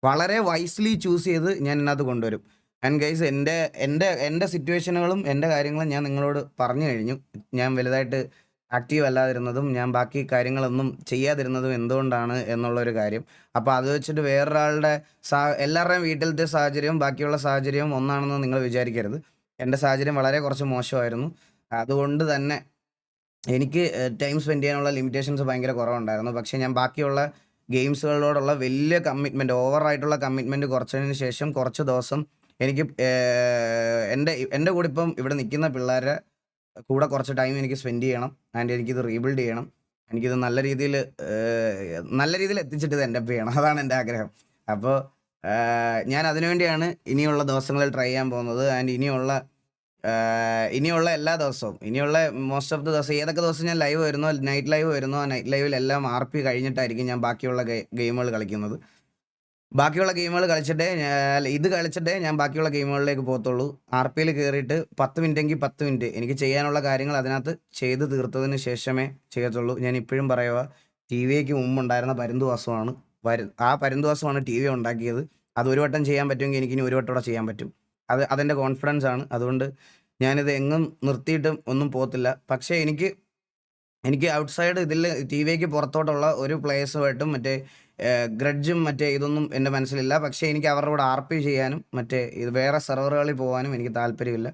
വളരെ വൈസ്ലി ചൂസ് ചെയ്ത് ഞാൻ ഇതിനകത്ത് കൊണ്ടുവരും. ആൻഡ് ഗൈസ് എന്റെ എന്റെ എന്റെ സിറ്റുവേഷനുകളും എന്റെ കാര്യങ്ങളും ഞാൻ നിങ്ങളോട് പറഞ്ഞു കഴിഞ്ഞു. ഞാൻ വലുതായിട്ട് ആക്റ്റീവ് അല്ലാതിരുന്നതും ഞാൻ ബാക്കി കാര്യങ്ങളൊന്നും ചെയ്യാതിരുന്നതും എന്തുകൊണ്ടാണ് എന്നുള്ളൊരു കാര്യം. അപ്പോൾ അത് വെച്ചിട്ട് വേറൊരാളുടെ സാ എല്ലാവരുടെയും വീട്ടിലത്തെ സാഹചര്യവും ബാക്കിയുള്ള സാഹചര്യവും ഒന്നാണെന്ന് നിങ്ങൾ വിചാരിക്കരുത്. എന്റെ സാഹചര്യം വളരെ കുറച്ച് മോശമായിരുന്നു. അതുകൊണ്ട് തന്നെ എനിക്ക് ടൈം സ്പെൻഡ് ചെയ്യാനുള്ള ലിമിറ്റേഷൻസ് ഭയങ്കര കുറവുണ്ടായിരുന്നു. പക്ഷേ ഞാൻ ബാക്കിയുള്ള ഗെയിംസുകളോടുള്ള വലിയ കമ്മിറ്റ്മെന്റ് ഓവറായിട്ടുള്ള കമ്മിറ്റ്മെന്റ് കുറച്ചതിന് ശേഷം കുറച്ച് ദിവസം എനിക്ക് എന്റെ എന്റെ കൂടെ ഇപ്പം ഇവിടെ നിൽക്കുന്ന പിള്ളേരെ കൂടെ കുറച്ച് ടൈം എനിക്ക് സ്പെൻഡ് ചെയ്യണം. ആൻഡ് എനിക്കിത് റീബിൽഡ് ചെയ്യണം. എനിക്കിത് നല്ല രീതിയിൽ നല്ല രീതിയിൽ എത്തിച്ചിട്ട് ഇത് എന്റെ ചെയ്യണം. അതാണ് എന്റെ ആഗ്രഹം. അപ്പോൾ ഞാൻ അതിനുവേണ്ടിയാണ് ഇനിയുള്ള ദിവസങ്ങളിൽ ട്രൈ ചെയ്യാൻ പോകുന്നത്. ആൻഡ് ഇനിയുള്ള ഇനിയുള്ള എല്ലാ ദിവസവും ഇനിയുള്ള മോസ്റ്റ് ഓഫ് ദി ദിവസം ഏതൊക്കെ ദിവസം ഞാൻ ലൈവ് വരുന്നോ നൈറ്റ് ലൈവ് വരുന്നോ നൈറ്റ് ലൈവിൽ എല്ലാം ആർ പി കഴിഞ്ഞിട്ടായിരിക്കും ഞാൻ ബാക്കിയുള്ള ഗെയിമുകൾ കളിക്കുന്നത്. ബാക്കിയുള്ള ഗെയിമുകൾ കളിച്ചിട്ടേ ഇത് കളിച്ചിട്ടേ ഞാൻ ബാക്കിയുള്ള ഗെയിമുകളിലേക്ക് പോകത്തുള്ളൂ. ആർ പിയിൽ കയറിയിട്ട് പത്ത് മിനിറ്റ് എങ്കിൽ പത്ത് മിനിറ്റ് എനിക്ക് ചെയ്യാനുള്ള കാര്യങ്ങൾ അതിനകത്ത് ചെയ്ത് തീർത്തതിന് ശേഷമേ ചെയ്യത്തുള്ളൂ. ഞാൻ ഇപ്പോഴും പറയുക ടി വിക്ക് മുമ്പുണ്ടായിരുന്ന പരുന്തുവാസമാണ് പരു ആ പരുന്തുവാസമാണ് ടി വി ഉണ്ടാക്കിയത്. അത് ഒരു വട്ടം ചെയ്യാൻ പറ്റുമെങ്കിൽ എനിക്കിനി ഒരു വട്ടം കൂടെ ചെയ്യാൻ പറ്റും. അത് അതെന്റെ കോൺഫിഡൻസ് ആണ്. അതുകൊണ്ട് ഞാനിത് എങ്ങും നിർത്തിയിട്ടും ഒന്നും പോകത്തില്ല. പക്ഷേ എനിക്ക് എനിക്ക് ഔട്ട്സൈഡ് ഇതിൽ ടി വിക്ക് പുറത്തോട്ടുള്ള ഒരു പ്ലേസുമായിട്ടും മറ്റേ ഗ്രഡ്ജും മറ്റേ ഇതൊന്നും എന്റെ മനസ്സിലില്ല. പക്ഷേ എനിക്ക് അവരുടെ കൂടെ ആർ പി ചെയ്യാനും മറ്റേ ഇത് വേറെ സെർവറുകളിൽ പോകാനും എനിക്ക് താല്പര്യമില്ല.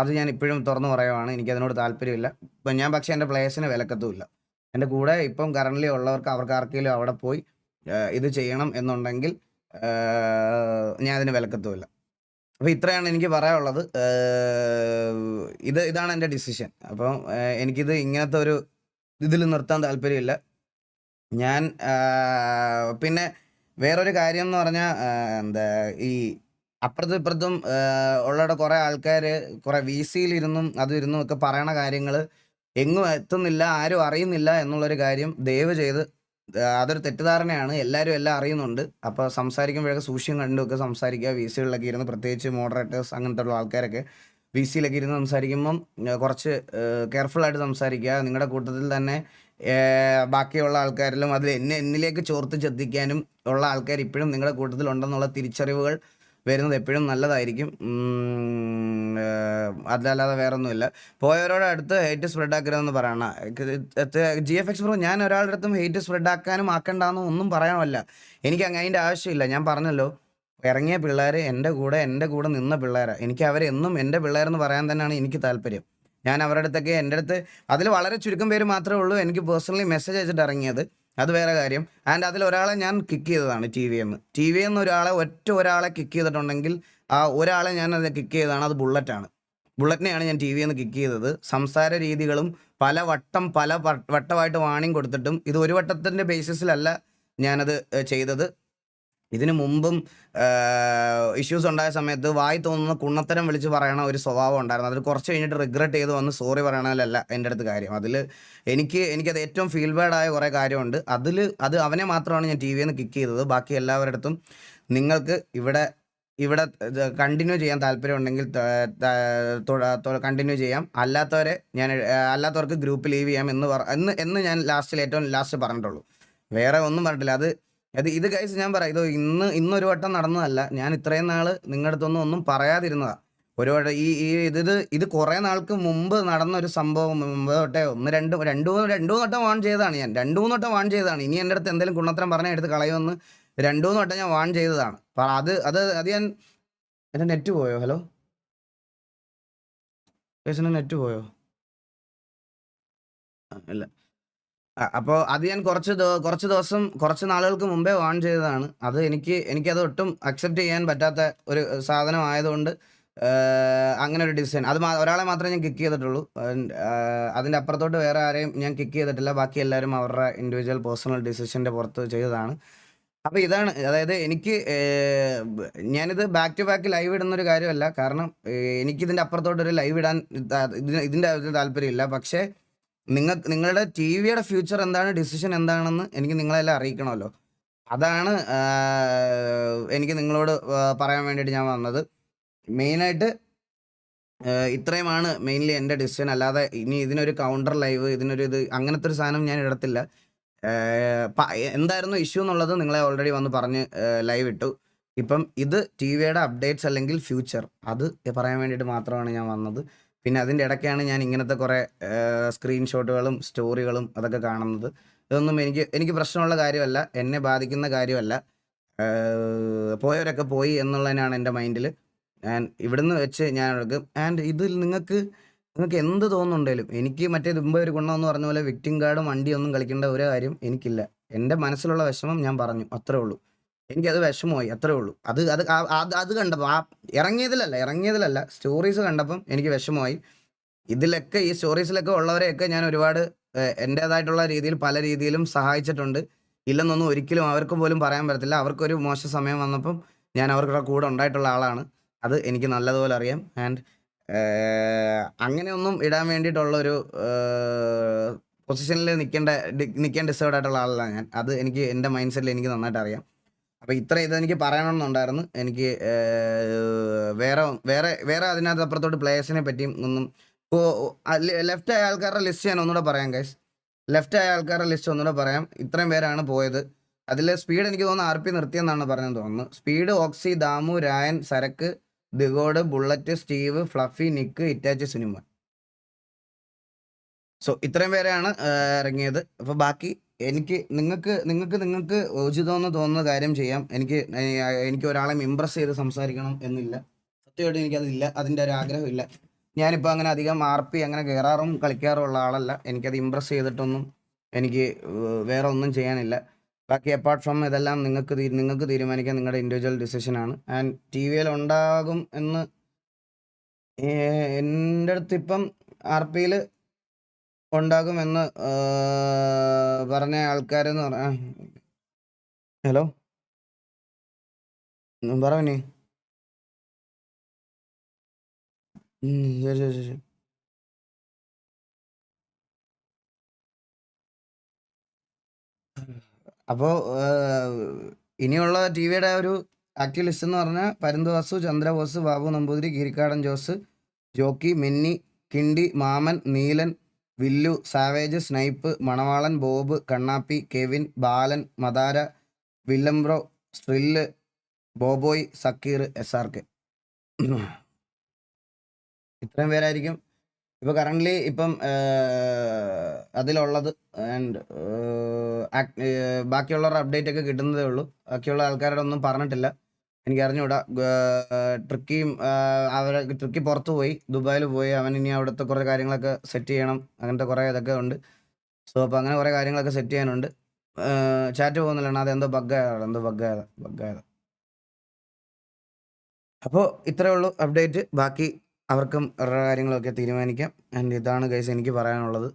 അത് ഞാൻ ഇപ്പോഴും തുറന്നു പറയുവാണ്. എനിക്ക് അതിനോട് താല്പര്യമില്ല. ഇപ്പം ഞാൻ പക്ഷേ എന്റെ പ്ലേസിന് വിലക്കത്തുമില്ല. എന്റെ കൂടെ ഇപ്പം കറന്റ് ഉള്ളവർക്ക് അവർക്ക് ആർക്കെങ്കിലും അവിടെ പോയി ഇത് ചെയ്യണം എന്നുണ്ടെങ്കിൽ ഞാൻ അതിന് വിലക്കത്തുമില്ല. അപ്പോൾ ഇത്രയാണ് എനിക്ക് പറയാനുള്ളത്. ഇത് ഇതാണ് എന്റെ ഡിസിഷൻ. അപ്പം എനിക്കിത് ഇങ്ങനത്തെ ഒരു ഇതിൽ നിർത്താൻ താല്പര്യമില്ല. ഞാൻ പിന്നെ വേറൊരു കാര്യം എന്ന് പറഞ്ഞാൽ എന്താ ഈ അപ്പുറത്തും ഇപ്പുറത്തും ഉള്ള കുറേ ആൾക്കാർ കുറേ വി സിയിലിരുന്നും അതും ഇരുന്നും ഒക്കെ പറയണ കാര്യങ്ങൾ എങ്ങും എത്തുന്നില്ല ആരും അറിയുന്നില്ല എന്നുള്ളൊരു കാര്യം ദയവ് ചെയ്ത് അതൊരു തെറ്റിദ്ധാരണയാണ്. എല്ലാവരും എല്ലാം അറിയുന്നുണ്ട്. അപ്പോൾ സംസാരിക്കുമ്പോഴൊക്കെ സൂക്ഷ്യം കണ്ടുമൊക്കെ സംസാരിക്കുക. വി സികളിലൊക്കെ ഇരുന്ന് പ്രത്യേകിച്ച് മോഡറേറ്റേഴ്സ് അങ്ങനത്തെ ഉള്ള ആൾക്കാരൊക്കെ വി സിയിലൊക്കെ ഇരുന്ന് സംസാരിക്കുമ്പം കുറച്ച് കെയർഫുൾ ആയിട്ട് സംസാരിക്കുക. നിങ്ങളുടെ കൂട്ടത്തിൽ തന്നെ ബാക്കിയുള്ള ആൾക്കാരിലും അതിൽ എന്നെ എന്നിലേക്ക് ചോർത്ത് ചെത്തിക്കാനും ഉള്ള ആൾക്കാർ ഇപ്പോഴും നിങ്ങളുടെ കൂട്ടത്തിൽ ഉണ്ടെന്നുള്ള തിരിച്ചറിവുകൾ വരുന്നത് എപ്പോഴും നല്ലതായിരിക്കും. അതല്ലാതെ വേറെ ഒന്നുമില്ല പോയവരോട് അടുത്ത് ഹെയ്റ്റ് സ്പ്രെഡ് ആക്കരുതെന്ന് പറയണ ജി എഫ് എക്സ് പ്രോ ഞാൻ ഒരാളുടെ അടുത്തും ഹെയ്റ്റ് സ്പ്രെഡ് ആക്കാനും ആക്കണ്ടെന്നും ഒന്നും പറയാനല്ല. എനിക്ക് അതിന്റെ ആവശ്യമില്ല. ഞാൻ പറഞ്ഞല്ലോ ഇറങ്ങിയ പിള്ളേർ എന്റെ കൂടെ എന്റെ കൂടെ നിന്ന പിള്ളേരാണ് എനിക്ക് അവരെന്നും എന്റെ പിള്ളേരെന്ന് പറയാൻ തന്നെയാണ് എനിക്ക് താല്പര്യം. ഞാൻ അവരുടെ അടുത്തൊക്കെ എന്റെ അടുത്ത് അതിൽ വളരെ ചുരുക്കം പേര് മാത്രമേ ഉള്ളൂ. എനിക്ക് പേഴ്സണലി മെസ്സേജ് അയച്ചിട്ട് ഇറങ്ങിയത്. അത് വേറെ കാര്യം. ആൻഡ് അതിൽ ഒരാളെ ഞാൻ കിക്ക് ചെയ്തതാണ് ടി വി എന്ന്. ടി വി എന്ന് ഒരാളെ ഒറ്റ ഒരാളെ കിക്ക് ചെയ്തിട്ടുണ്ടെങ്കിൽ ആ ഒരാളെ ഞാൻ അത് കിക്ക് ചെയ്തതാണ്. അത് ബുള്ളറ്റാണ് ബുള്ളറ്റിനെയാണ് ഞാൻ ടി വി എന്ന് കിക്ക് ചെയ്തത്. സംസാര രീതികളും പല വട്ടം പല വട്ടമായിട്ട് വാണിംഗ് കൊടുത്തിട്ടും ഇത് ഒരു വട്ടത്തിന്റെ ബേസിസിലല്ല ഞാനത് ചെയ്തത്. ഇതിനു മുമ്പും ഇഷ്യൂസ് ഉണ്ടായ സമയത്ത് വായി തോന്നുന്ന കുണ്ണത്തരം വിളിച്ച് പറയണ ഒരു സ്വഭാവം ഉണ്ടായിരുന്നു. അതിൽ കുറച്ച് കഴിഞ്ഞിട്ട് റിഗ്രറ്റ് ചെയ്ത് വന്ന് സോറി പറയണതിലല്ല എന്റെ അടുത്ത് കാര്യം. അതിൽ എനിക്ക് എനിക്കത് ഏറ്റവും ഫീൽ ബാഡായ കുറേ കാര്യമുണ്ട്. അതിൽ അത് അവനെ മാത്രമാണ് ഞാൻ ടി വിയിൽ നിന്ന് കിക്ക് ചെയ്തത്. ബാക്കി എല്ലാവരുടെ അടുത്തും നിങ്ങൾക്ക് ഇവിടെ ഇവിടെ കണ്ടിന്യൂ ചെയ്യാൻ താല്പര്യമുണ്ടെങ്കിൽ കണ്ടിന്യൂ ചെയ്യാം. അല്ലാത്തവരെ ഞാൻ അല്ലാത്തവർക്ക് ഗ്രൂപ്പ് ലീവ് ചെയ്യാം എന്ന് പറ എന്ന് എന്ന് ഞാൻ ലാസ്റ്റിൽ ഏറ്റവും ലാസ്റ്റ് പറഞ്ഞിട്ടുള്ളൂ. വേറെ ഒന്നും പറഞ്ഞിട്ടില്ല. അത് അത് ഇത് കൈസ് ഞാൻ പറയാം. ഇത് ഇന്ന് ഇന്നൊരു വട്ടം നടന്നതല്ല. ഞാൻ ഇത്രയും നാൾ നിങ്ങളുടെ അടുത്തൊന്നും ഒന്നും പറയാതിരുന്നതാ. ഒരു ഈ ഈ ഇത് ഇത് കുറേ നാൾക്ക് മുമ്പ് നടന്ന ഒരു സംഭവം മുമ്പ് തൊട്ടേ ഒന്ന് രണ്ട് രണ്ട് മൂന്ന് രണ്ട് മൂന്ന് വട്ടം വാൺ ചെയ്തതാണ് ഞാൻ. രണ്ട് മൂന്ന് വട്ടം വാൺ ചെയ്തതാണ്. ഇനി എന്റെ അടുത്ത് എന്തെങ്കിലും ഗുണത്തരം പറഞ്ഞാൽ എടുത്ത് കളയുമെന്ന് രണ്ട് മൂന്ന് വട്ടം ഞാൻ വാൺ ചെയ്തതാണ്. അപ്പം അത് അത് അത് ഞാൻ എന്റെ നെറ്റ് പോയോ? ഹലോ പേഴ്സണൽ നെറ്റ് പോയോ? ഇല്ല. അപ്പോൾ അത് ഞാൻ കുറച്ച് കുറച്ച് ദിവസം കുറച്ച് നാളുകൾക്ക് മുമ്പേ വാൺ ചെയ്തതാണ്. അത് എനിക്ക് എനിക്കത് ഒട്ടും അക്സെപ്റ്റ് ചെയ്യാൻ പറ്റാത്ത ഒരു സാധനം ആയതുകൊണ്ട് അങ്ങനെ ഒരു ഡിസിഷൻ അത് ഒരാളെ മാത്രമേ ഞാൻ കിക്ക് ചെയ്തിട്ടുള്ളൂ. അതിന്റെ അപ്പുറത്തോട്ട് വേറെ ആരെയും ഞാൻ കിക്ക് ചെയ്തിട്ടില്ല. ബാക്കി എല്ലാവരും അവരുടെ ഇൻഡിവിജ്വൽ പേഴ്സണൽ ഡിസിഷന്റെ പുറത്ത് ചെയ്തതാണ്. അപ്പോൾ ഇതാണ് അതായത് എനിക്ക് ഞാനിത് ബാക്ക് ടു ബാക്ക് ലൈവ് ഇടുന്നൊരു കാര്യമല്ല. കാരണം എനിക്കിതിന്റെ അപ്പുറത്തോട്ടൊരു ലൈവ് ഇടാൻ ഇതിന്റെ കാര്യത്തിൽ താല്പര്യമില്ല. പക്ഷേ നിങ്ങൾ നിങ്ങളുടെ ടി വിയുടെ ഫ്യൂച്ചർ എന്താണ് ഡിസിഷൻ എന്താണെന്ന് എനിക്ക് നിങ്ങളെല്ലാം അറിയിക്കണമല്ലോ. അതാണ് എനിക്ക് നിങ്ങളോട് പറയാൻ വേണ്ടിയിട്ട് ഞാൻ വന്നത്. മെയിനായിട്ട് ഇത്രയുമാണ് മെയിൻലി എന്റെ ഡിസിഷൻ അല്ലാതെ ഇനി ഇതിനൊരു കൗണ്ടർ ലൈവ് ഇതിനൊരു ഇത് അങ്ങനത്തെ ഒരു സാധനം ഞാൻ ഇടത്തില്ല. എന്തായിരുന്നു ഇഷ്യൂ എന്നുള്ളത് നിങ്ങളെ ഓൾറെഡി വന്ന് പറഞ്ഞ് ലൈവ് ഇട്ടു. ഇപ്പം ഇത് ടി വിയുടെ അപ്ഡേറ്റ്സ് അല്ലെങ്കിൽ ഫ്യൂച്ചർ അത് പറയാൻ വേണ്ടിയിട്ട് മാത്രമാണ് ഞാൻ വന്നത്. പിന്നെ അതിന്റെ ഇടയ്ക്കാണ് ഞാൻ ഇങ്ങനത്തെ കുറേ സ്ക്രീൻഷോട്ടുകളും സ്റ്റോറികളും അതൊക്കെ കാണുന്നത്. ഇതൊന്നും എനിക്ക് എനിക്ക് പ്രശ്നമുള്ള കാര്യമല്ല. എന്നെ ബാധിക്കുന്ന കാര്യമല്ല. പോയവരൊക്കെ പോയി എന്നുള്ളതിനാണ് എന്റെ മൈൻഡിൽ ആൻഡ് ഇവിടുന്ന് വെച്ച് ഞാൻ എടുക്കും. ആൻഡ് ഇതിൽ നിങ്ങൾക്ക് നിങ്ങൾക്ക് എന്ത് തോന്നുന്നുണ്ടെങ്കിലും എനിക്ക് മറ്റേ മുമ്പ് ഒരു ഗുണമെന്ന് പറഞ്ഞ പോലെ വിക്ടിം കാർഡും വണ്ടിയൊന്നും കളിക്കേണ്ട ഒരു കാര്യം എനിക്കില്ല. എന്റെ മനസ്സിലുള്ള വിഷമം ഞാൻ പറഞ്ഞു. അത്രേ ഉള്ളൂ. എനിക്കത് വിഷമമായി അത്രേ ഉള്ളൂ. അത് അത് അത് അത് കണ്ടപ്പോൾ ആ ഇറങ്ങിയതിലല്ല ഇറങ്ങിയതിലല്ല സ്റ്റോറീസ് കണ്ടപ്പം എനിക്ക് വിഷമമായി. ഇതിലൊക്കെ ഈ സ്റ്റോറീസിലൊക്കെ ഉള്ളവരെയൊക്കെ ഞാൻ ഒരുപാട് എന്റേതായിട്ടുള്ള രീതിയിൽ പല രീതിയിലും സഹായിച്ചിട്ടുണ്ട്. ഇല്ലെന്നൊന്നും ഒരിക്കലും അവർക്ക് പോലും പറയാൻ പറ്റത്തില്ല. അവർക്കൊരു മോശ സമയം വന്നപ്പം ഞാൻ അവരുടെ കൂടെ ഉണ്ടായിട്ടുള്ള ആളാണ്. അത് എനിക്ക് നല്ലതുപോലെ അറിയാം. ആൻഡ് അങ്ങനെയൊന്നും ഇടാൻ വേണ്ടിയിട്ടുള്ള ഒരു പൊസിഷനിൽ നിൽക്കേണ്ട നിൽക്കേണ്ട ഡിസേർഡ് ആയിട്ടുള്ള ആളല്ല ഞാൻ. അത് എനിക്ക് എന്റെ മൈൻഡ് സെറ്റിൽ എനിക്ക് നന്നായിട്ട് അറിയാം. അപ്പോൾ ഇത്ര ഇത് എനിക്ക് പറയണമെന്നുണ്ടായിരുന്നു. എനിക്ക് വേറെ വേറെ വേറെ അതിനകത്ത് അപ്പുറത്തോട്ട് പ്ലേയേഴ്സിനെ പറ്റിയും ഒന്നും ഇപ്പോൾ ലെഫ്റ്റ് ആയ ആൾക്കാരുടെ ലിസ്റ്റ് ഞാൻ ഒന്നുകൂടെ പറയാം ഗൈസ് ലെഫ്റ്റ് ആയ ആൾക്കാരുടെ ലിസ്റ്റ് ഒന്നുകൂടെ പറയാം. ഇത്രയും പേരാണ് പോയത്. അതിൽ സ്പീഡ് എനിക്ക് തോന്നുന്നു ആർ പി നിർത്തിയെന്നാണ് പറഞ്ഞത് തോന്നുന്നു. സ്പീഡ് ഓക്സി ദാമു രായൻ സരക്ക് ദിഗോഡ് bullet Steve Fluffy Nick ഇറ്റാച്ച് cinema so ഇത്രയും പേരെയാണ് ഇറങ്ങിയത്. അപ്പോൾ ബാക്കി എനിക്ക് നിങ്ങൾക്ക് നിങ്ങൾക്ക് നിങ്ങൾക്ക് ഉചിതമെന്ന് തോന്നുന്ന കാര്യം ചെയ്യാം. എനിക്ക് എനിക്ക് ഒരാളെ ഇമ്പ്രസ് ചെയ്ത് സംസാരിക്കണം എന്നില്ല. സത്യമായിട്ട് എനിക്കതില്ല. അതിന്റെ ഒരു ആഗ്രഹമില്ല. ഞാനിപ്പോൾ അങ്ങനെ അധികം ആർ പി അങ്ങനെ കയറാറും കളിക്കാറും ഉള്ള ആളല്ല. എനിക്കത് ഇമ്പ്രസ് ചെയ്തിട്ടൊന്നും എനിക്ക് വേറെ ഒന്നും ചെയ്യാനില്ല. ബാക്കി അപ്പാർട്ട് ഫ്രം ഇതെല്ലാം നിങ്ങൾക്ക് നിങ്ങൾക്ക് തീരുമാനിക്കാൻ നിങ്ങളുടെ ഇൻഡിവിജ്വൽ ഡിസിഷനാണ് ആൻഡ് ടി വിയിൽ ഉണ്ടാകും എന്ന് എന്റെ അടുത്ത് ഇപ്പം ആർ പിയിൽ ഉണ്ടാകുമെന്ന് പറഞ്ഞ ആൾക്കാരെന്ന് പറഞ്ഞ ഹലോ? പറഞ്ഞു ശരി ശരി ശരി. അപ്പോൾ ഇനിയുള്ള ടി വിയുടെ ഒരു ആക്റ്റീവ് ലിസ്റ്റ് എന്ന് പറഞ്ഞാൽ Parunthuvasu Chandrabose Babu Namboothiri Girikkadan Jose Jockey Minni Kindi Maman Neelan Villu Savage Snipe Manavalan Bob Kannappi Kevin Balan മദാര വില്ലംബ്രോ സ്ട്രില്ല് ബോബോയ് സക്കീർ എസ് ആർ കെ ഇത്രയും പേരായിരിക്കും. ഇപ്പോൾ കറന്റ്ലി ഇപ്പം അതിലുള്ളത് ആൻഡ് ബാക്കിയുള്ളവരുടെ അപ്ഡേറ്റ് ഒക്കെ കിട്ടുന്നതേ ഉള്ളൂ. ബാക്കിയുള്ള ആൾക്കാരുടെ ഒന്നും പറഞ്ഞിട്ടില്ല. എനിക്ക് അറിഞ്ഞുകൂടാ ട്രിക്കിയും അവരെ ട്രിക്കി പുറത്ത് പോയി. ദുബായിൽ പോയി. അവൻ ഇനി അവിടുത്തെ കുറേ കാര്യങ്ങളൊക്കെ സെറ്റ് ചെയ്യണം. അങ്ങനത്തെ കുറേ ഇതൊക്കെ ഉണ്ട്. സോ അപ്പോൾ അങ്ങനെ കുറേ കാര്യങ്ങളൊക്കെ സെറ്റ് ചെയ്യാനുണ്ട്. ചാറ്റ് പോകുന്നില്ലാണ്? അത് എന്തോ ബഗ്ഗായതാണ് എന്തോ ബഗ്ഗായത ബഗ്ഗായത അപ്പോൾ ഇത്രയേ ഉള്ളൂ അപ്ഡേറ്റ് ബാക്കി അവർക്കും അവരുടെ കാര്യങ്ങളൊക്കെ തീരുമാനിക്കാം. ആൻഡ് ഇതാണ് ഗൈസ് എനിക്ക് പറയാനുള്ളത്.